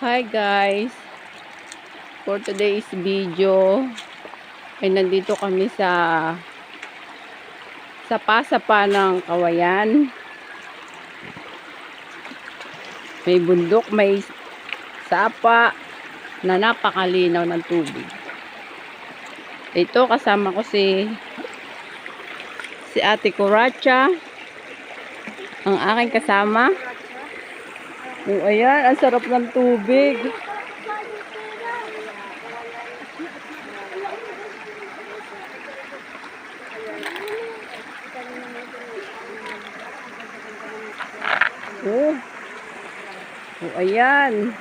Hi guys! For today's video, ay nandito kami sa sa pasapa ng kawayan. May bundok, may sapa na napakalinaw ng tubig. Ito kasama ko si si Ate Kuracha, ang aking kasama. Oh, ayan, ang sarap ng tubig. Oh. Oh, ayan.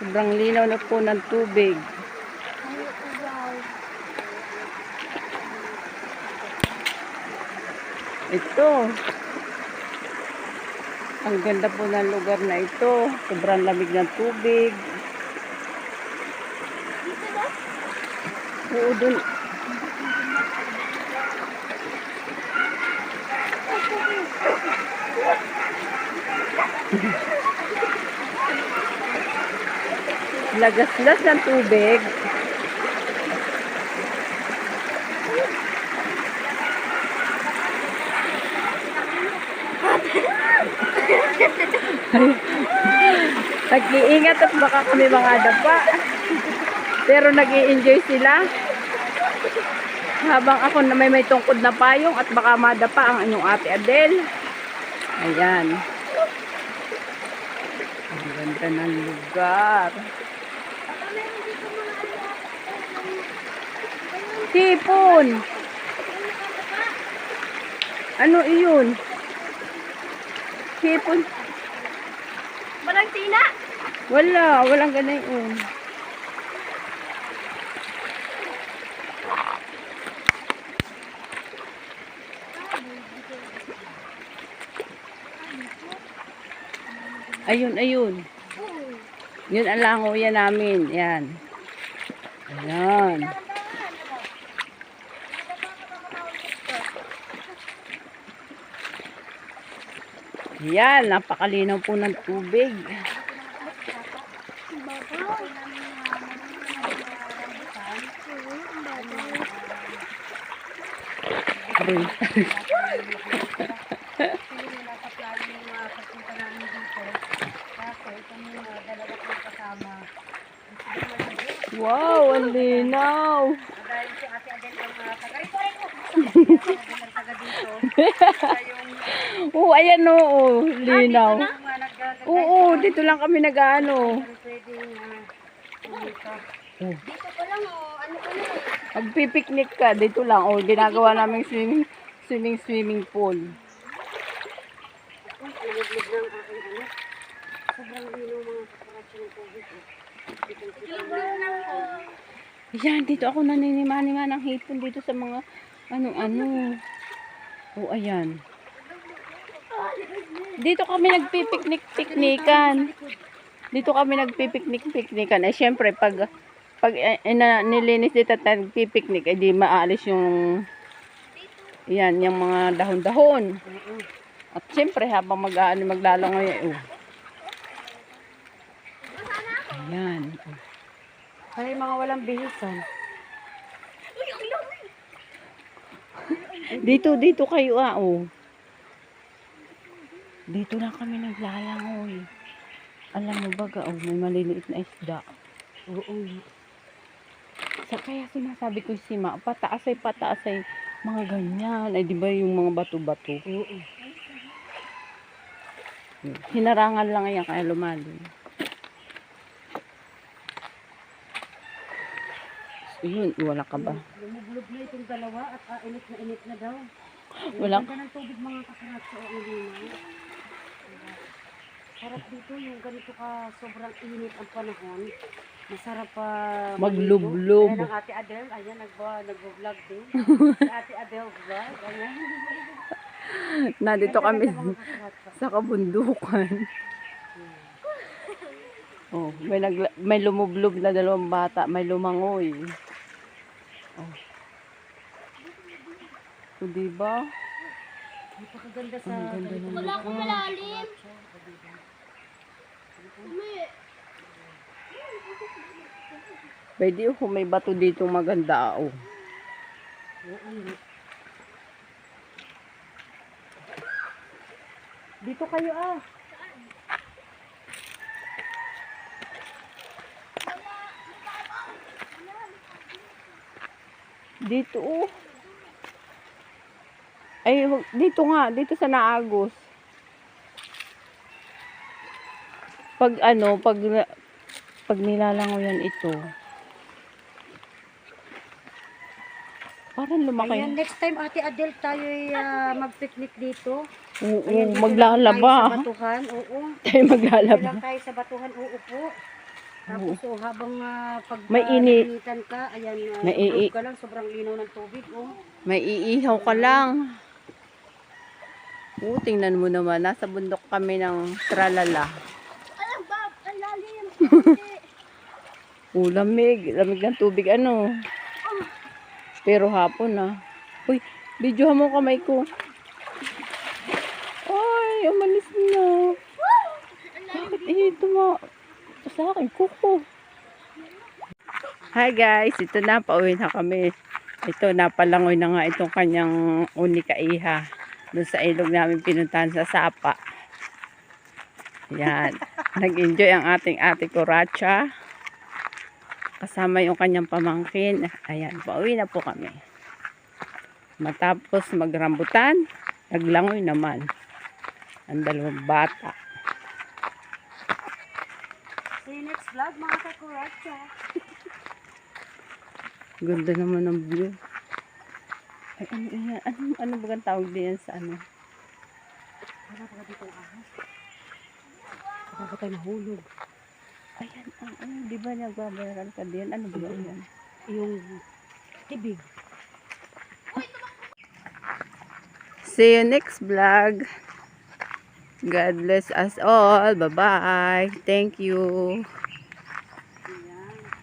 Sobrang linaw na po ng tubig. Ito. Ang ganda po ng lugar na ito. Sobrang lamig ng tubig. Oo, dun. Lagaslas ng tubig. Nag-iingat at baka kami mga dapa. Pero nag enjoy sila. Habang ako na may may tungkod na payong at baka madapa ang inyong ate Adele. Ayan. Ang ganda ng lugar. Tipon. Ano iyon? Tipon. Walang tina. Wala, walang ganayon. Ayun, ayun. Yun ang langoyan namin. Yan. Ayan. Yan, napakalinaw po ng tubig. Aroy. Wow, ang linaw. Dahil si Ate Adel ang mga taga. Po. Dito. Ayan oo, linaw. Yung mga nagdadagdag Oo, dito lang kami nag-ano. ah. Oh. Dito pa lang oh, ano pa lang. Magpipiknik ka, dito lang. Oh, ginagawa namin swimming, swimming, swimming pool. Uy, nalaglag ng aking ano. Sobrang lino mga kaparasyon ng COVID. eh. Yan, dito ako naninimani nga ng hipon dito sa mga ano-ano. Oh, ayan. Dito kami nagpipiknik-piknikan. Dito kami nagpipiknik-piknikan. Eh, syempre, pag pag eh, ina, nilinis dito at nagpipiknik, eh, di maalis yung yan, yung mga dahon-dahon. At syempre, habang mag-aano, maglalangoy, eh, oh. Ayan. oh. Kaya mga walang bihisan. Dito, dito kayo ah, oh. Dito na kami naglalangoy. Alam mo ba, oh, may maliliit na isda. Oo. Sa kaya sinasabi ko si Ma, pataas ay pataas ay mga ganyan. Ay di ba yung mga bato-bato? Oo. Hinarangan lang yan kaya lumalim. Yun, wala ka ba? Lumublob na itong dalawa at ah, init na init na daw. Wala. Ganda ng tubig mga kasaratso ang linaw. Sarap dito yung ganito ka sobrang init ang panahon. Masarap pa Maglublob. Ayan ang ate Adele, ayan nagba, nagbo-vlog din. si ate Adele vlog, ayan. Nandito kami sa kabundukan. Oh, may nagla, may lumublob na dalawang bata, may lumangoy. Oh. So, diba? Napakaganda sa Ang ganda ng ganitong lugar. lugar. Pwede oh, kung may bato dito maganda oh. Oo, nga. Dito kayo ah. Dito oh. Ay, dito nga, dito sa Naagos. Pag ano, pag pag nilalangoyan ito. Parang lumaki. Ayan, next time Ate Adele tayo mag-picnic dito. Oo, Ayan, dito lang tayo maglalaba. Sa batuhan, oo. Tayo Dito maglalaba. lang tayo sa batuhan, oo po. Tapos oh, habang ah, pag May ah, ini- ka, ayan, uh, May ii- ka lang, sobrang linaw ng tubig, oh. May iihaw ka lang. Oo, tingnan mo naman. Nasa bundok kami ng tralala. Alam ba, ang lalim. Oo, lamig. Lamig ng tubig, ano. Pero hapon, ah. Uy, videohan mo kamay ko. Ay, umalis na. Bakit mo? Ito sa akin, kuko. Hi guys, ito na, pauwi na kami. Ito, napalangoy na nga itong kanyang unika iha. Doon sa ilog namin pinuntahan sa Sapa. Yan. Nag-enjoy ang ating ate Coracha. Kasama yung kanyang pamangkin. Ayan, pauwi na po kami. Matapos magrambutan, naglangoy naman. Ang dalawang bata. See you next vlog, mga kakuracha. Ganda naman ng view. Ay, ano yan? Ano, ano ba ang tawag diyan sa ano? Wala pa dito ang ahas. Baka ba tayo mahulog? Ayan, ang ano, di ba nagbabayaran ka diyan? Ano ba yan? Yung tibig. See you next vlog. God bless us all. Bye-bye. Thank you.